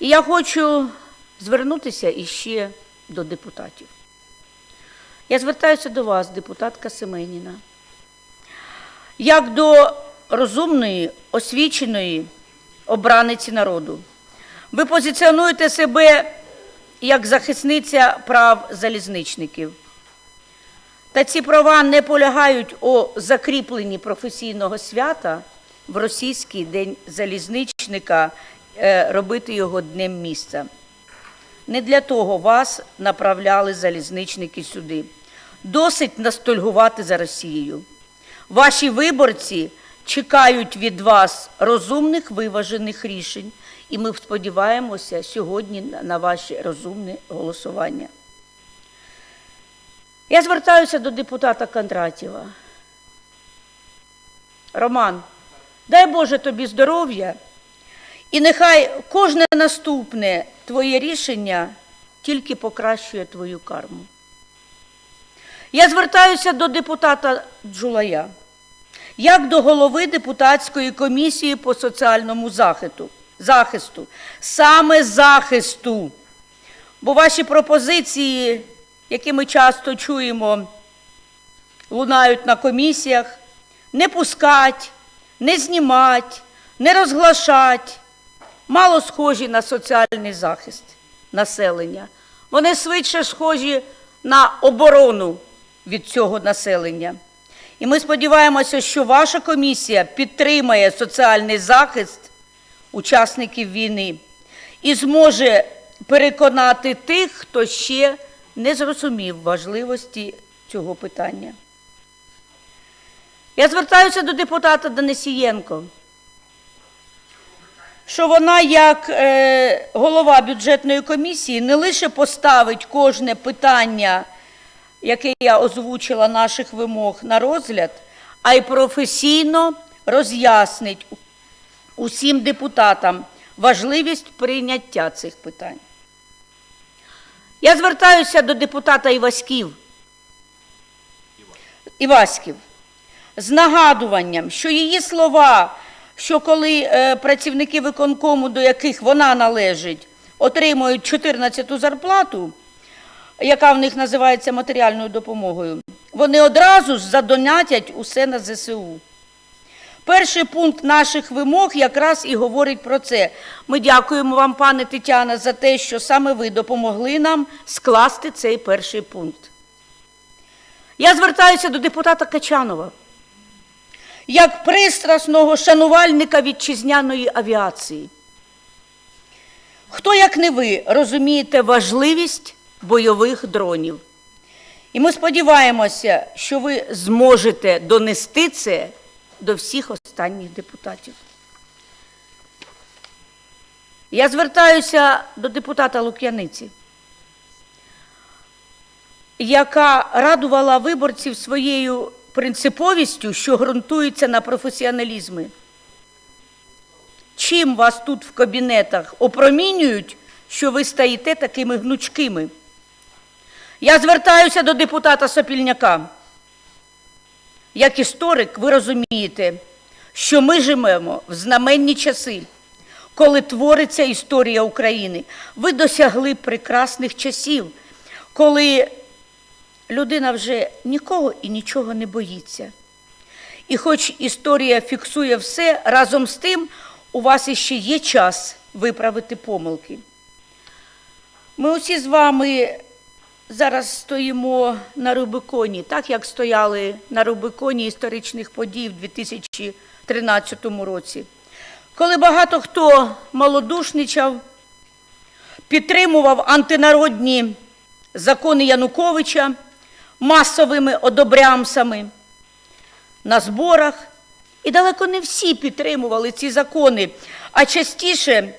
І я хочу звернутися іще до депутатів. Я звертаюся до вас, депутатка Семеніна, як до розумної, освіченої обраниці народу. Ви позиціонуєте себе як захисниця прав залізничників. Та ці права не полягають у закріпленні професійного свята в російський день залізничника, робити його днем місця. Не для того вас направляли залізничники сюди. Досить настольгувати за Росією. Ваші виборці чекають від вас розумних виважених рішень, і ми сподіваємося сьогодні на- на ваше розумне голосування. Я звертаюся до депутата Кондратєва. Роман, дай Боже тобі здоров'я, і нехай кожне наступне твоє рішення тільки покращує твою карму. Я звертаюся до депутата Джулая, як до голови депутатської комісії по соціальному захисту, захисту, саме захисту. Бо ваші пропозиції, які ми часто чуємо, лунають на комісіях, не пускать, не знімать, не розглашать, мало схожі на соціальний захист населення. Вони швидше схожі на оборону від цього населення. І ми сподіваємося, що ваша комісія підтримає соціальний захист учасників війни і зможе переконати тих, хто ще не зрозумів важливості цього питання. Я звертаюся до депутата Денисієнко, що вона, як е, голова бюджетної комісії, не лише поставить кожне питання, яке я озвучила наших вимог на розгляд, а й професійно роз'яснить усім депутатам важливість прийняття цих питань. Я звертаюся до депутата Іваськів. Іваськів з нагадуванням, що її слова, що коли е, працівники виконкому, до яких вона належить, отримують 14-ту зарплату, яка в них називається матеріальною допомогою, вони одразу ж задонатять усе на ЗСУ. Перший пункт наших вимог якраз і говорить про це. Ми дякуємо вам, пане Тетяна, за те, що саме ви допомогли нам скласти цей перший пункт. Я звертаюся до депутата Качанова як пристрасного шанувальника вітчизняної авіації. Хто, як не ви, розумієте важливість бойових дронів? І ми сподіваємося, що ви зможете донести це до всіх останніх депутатів. Я звертаюся до депутата Лук'яниці, яка радувала виборців своєю принциповістю, що ґрунтується на професіоналізмі. Чим вас тут в кабінетах опромінюють, що ви стаєте такими гнучкими? Я звертаюся до депутата Сопільняка. Як історик, ви розумієте, що ми живемо в знаменні часи, коли твориться історія України. Ви досягли прекрасних часів, коли людина вже нікого і нічого не боїться. І хоч історія фіксує все, разом з тим у вас іще є час виправити помилки. Ми усі з вами зараз стоїмо на Рубиконі, так як стояли на Рубиконі історичних подій в 2013 році, коли багато хто малодушничав, підтримував антинародні закони Януковича масовими одобрямсами на зборах. І далеко не всі підтримували ці закони, а частіше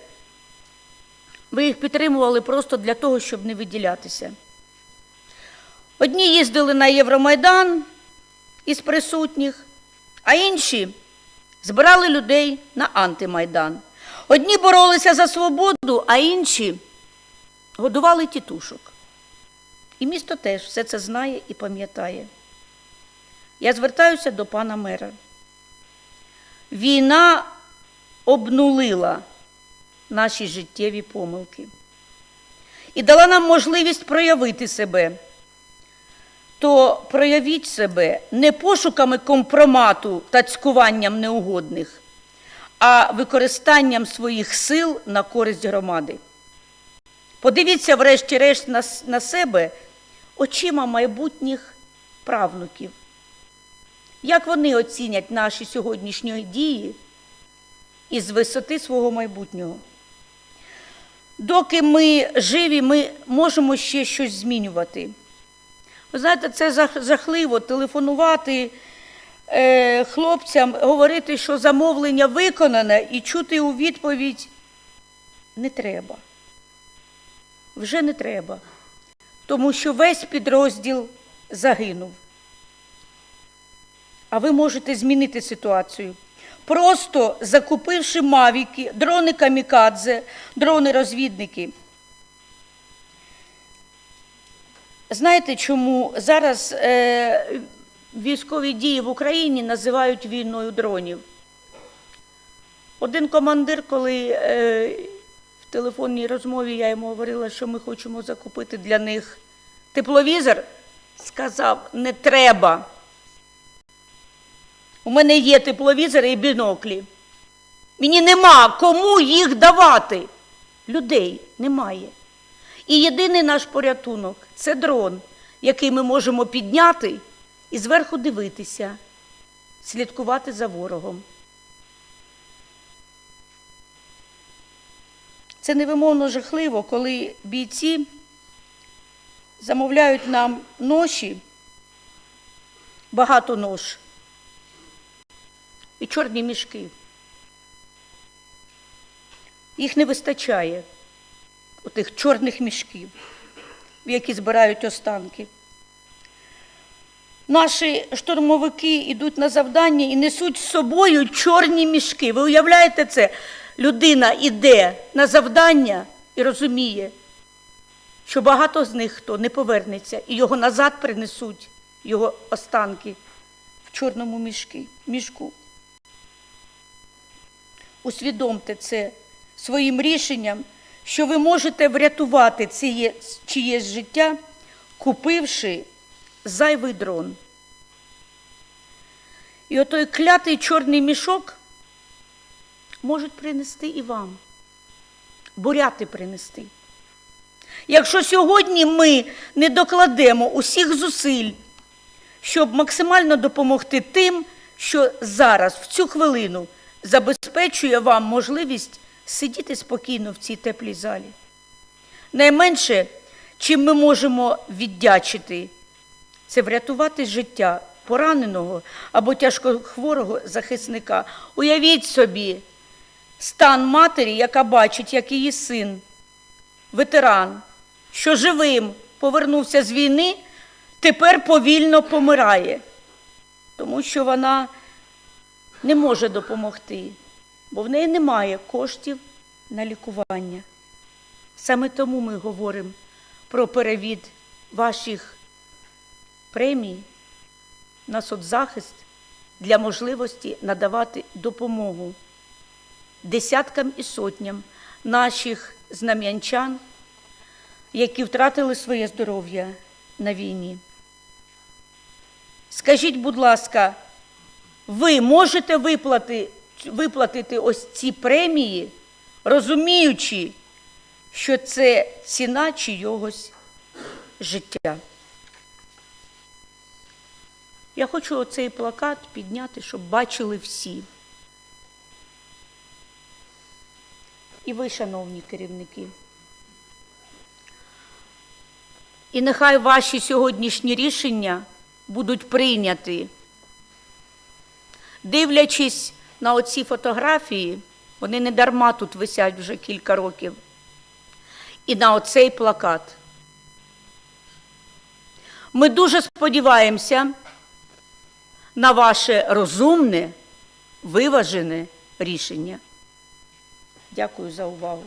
ви їх підтримували просто для того, щоб не виділятися. Одні їздили на Євромайдан із присутніх, а інші збирали людей на антимайдан. Одні боролися за свободу, а інші годували тітушок. І місто теж все це знає і пам'ятає. Я звертаюся до пана мера. Війна обнулила наші життєві помилки. І дала нам можливість проявити себе. То проявіть себе не пошуками компромату та цькуванням неугодних, а використанням своїх сил на користь громади. Подивіться, врешті-решт, на, себе очима майбутніх правнуків. Як вони оцінять наші сьогоднішні дії із висоти свого майбутнього? Доки ми живі, ми можемо ще щось змінювати. Ви знаєте, це жахливо телефонувати е, хлопцям, говорити, що замовлення виконане, і чути у відповідь не треба. Вже не треба. Тому що весь підрозділ загинув. А ви можете змінити ситуацію. Просто закупивши мавіки, дрони камікадзе, дрони-розвідники. Знаєте, чому зараз е, військові дії в Україні називають війною дронів? Один командир, коли е, в телефонній розмові я йому говорила, що ми хочемо закупити для них тепловізор, сказав: не треба. У мене є тепловізори і біноклі. Мені нема кому їх давати. Людей немає. І єдиний наш порятунок це дрон, який ми можемо підняти і зверху дивитися, слідкувати за ворогом. Це невимовно жахливо, коли бійці замовляють нам ноші, багато нож і чорні мішки. Їх не вистачає, отих чорних мішків, в які збирають останки. Наші штурмовики йдуть на завдання і несуть з собою чорні мішки. Ви уявляєте це? Людина йде на завдання і розуміє, що багато з них хто не повернеться, і його назад принесуть його останки в чорному мішки, мішку. Усвідомте це своїм рішенням, що ви можете врятувати ціє, чиєсь життя, купивши зайвий дрон. І отой клятий чорний мішок можуть принести і вам, буряти принести. Якщо сьогодні ми не докладемо усіх зусиль, щоб максимально допомогти тим, що зараз, в цю хвилину, забезпечує вам можливість сидіти спокійно в цій теплій залі. Найменше, чим ми можемо віддячити, це врятувати життя пораненого або тяжкохворого захисника. Уявіть собі стан матері, яка бачить, як її син, ветеран, що живим повернувся з війни, тепер повільно помирає, тому що вона не може допомогти, бо в неї немає коштів на лікування. Саме тому ми говоримо про перевід ваших премій на соцзахист для можливості надавати допомогу десяткам і сотням наших знам'янчан, які втратили своє здоров'я на війні. Скажіть, будь ласка, ви можете виплати, виплатити ось ці премії, розуміючи, що це ціна чийогось життя? Я хочу оцей плакат підняти, щоб бачили всі. І ви, шановні керівники. І нехай ваші сьогоднішні рішення будуть прийняті. Дивлячись на оці фотографії, вони не дарма тут висять вже кілька років. І на оцей плакат. Ми дуже сподіваємося на ваше розумне, виважене рішення. Дякую за увагу.